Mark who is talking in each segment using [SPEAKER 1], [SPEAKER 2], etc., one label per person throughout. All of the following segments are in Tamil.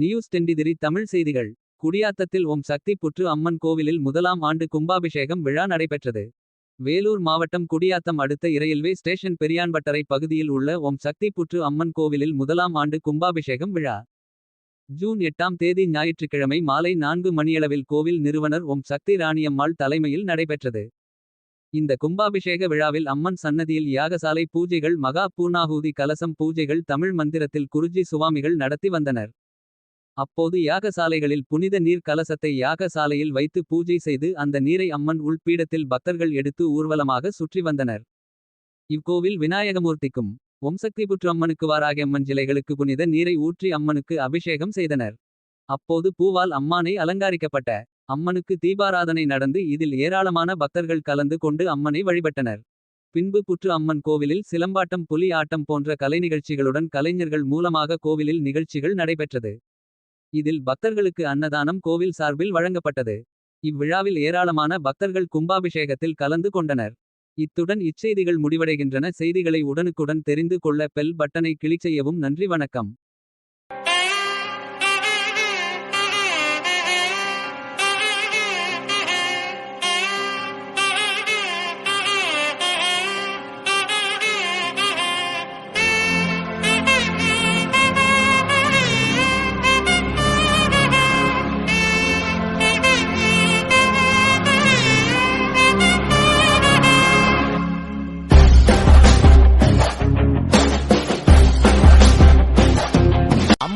[SPEAKER 1] நியூஸ் டெண்டிதிரி தமிழ் செய்திகள் குடியாத்தத்தில் ஓம் சக்தி புற்று அம்மன் கோவிலில் முதலாம் ஆண்டு கும்பாபிஷேகம் விழா நடைபெற்றது. வேலூர் மாவட்டம் குடியாத்தம் அடுத்த இரயில்வே ஸ்டேஷன் பெரியான்பட்டறை பகுதியில் உள்ள ஓம் சக்தி புற்று அம்மன் கோவிலில் முதலாம் ஆண்டு கும்பாபிஷேகம் விழா. ஜூன் எட்டாம் தேதி ஞாயிற்றுக்கிழமை மாலை நான்கு மணியளவில் கோவில் நிறுவனர் ஓம் சக்தி ராணியம்மாள் தலைமையில் நடைபெற்றது. இந்த கும்பாபிஷேக விழாவில் அம்மன் சன்னதியில் யாகசாலை பூஜைகள் மகா பூர்ணாகூதி கலசம் பூஜைகள் தமிழ் மந்திரத்தில் குருஜி சுவாமிகள் நடத்தி வந்தனர். அப்போது யாகசாலைகளில் புனித நீர் கலசத்தை யாகசாலையில் வைத்து பூஜை செய்து அந்த நீரை அம்மன் உள்பீடத்தில் பக்தர்கள் எடுத்து ஊர்வலமாக சுற்றி வந்தனர். இவ்கோவில் விநாயகமூர்த்திக்கும் ஒம்சக்திபுற்று அம்மனுக்கு வாராகி அம்மன் சிலைகளுக்கு புனித நீரை ஊற்றி அம்மனுக்கு அபிஷேகம் செய்தனர். அப்போது பூவால் அம்மானை அலங்காரிக்கப்பட்ட அம்மனுக்கு தீபாராதனை நடந்து இதில் ஏராளமான பக்தர்கள் கலந்து கொண்டு அம்மனை வழிபட்டனர். பின்பு புற்று அம்மன் கோவிலில் சிலம்பாட்டம் புலி ஆட்டம் போன்ற கலைநிகழ்ச்சிகளுடன் கலைஞர்கள் மூலமாக கோவிலில் நிகழ்ச்சிகள் நடைபெற்றது. இதில் பக்தர்களுக்கு அன்னதானம் கோவில் சார்பில் வழங்கப்பட்டது. இவ்விழாவில் ஏராளமான பக்தர்கள் கும்பாபிஷேகத்தில் கலந்து கொண்டனர். இத்துடன் இச்செய்திகள் முடிவடைகின்றன செய்திகளை உடனுக்குடன் தெரிந்து கொள்ள பெல் பட்டனை கிளிக் செய்யவும் நன்றி வணக்கம்.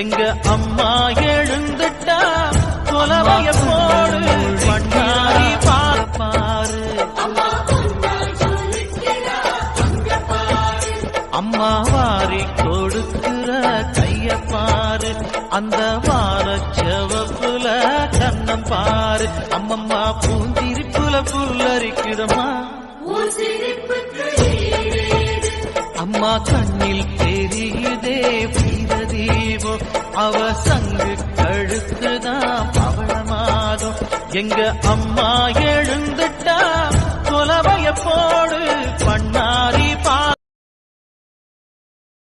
[SPEAKER 2] எங்க அம்மா எழுந்துட்டா கொலவைய போடு பண்ணாரி பார்ப்பாரு. அம்மா வாரி கொடுக்கிற கைய பாரு அந்த வார செவப்புல கண்ணம் பாரு. அம்மம்மா பூந்திருப்புல புல்லரிக்குதம்மா. அம்மா கண்ணில் தெரியுதே வீர அவ சங்கு கழுத்துதான் பவளமாதும் எங்க அம்மா எழுந்து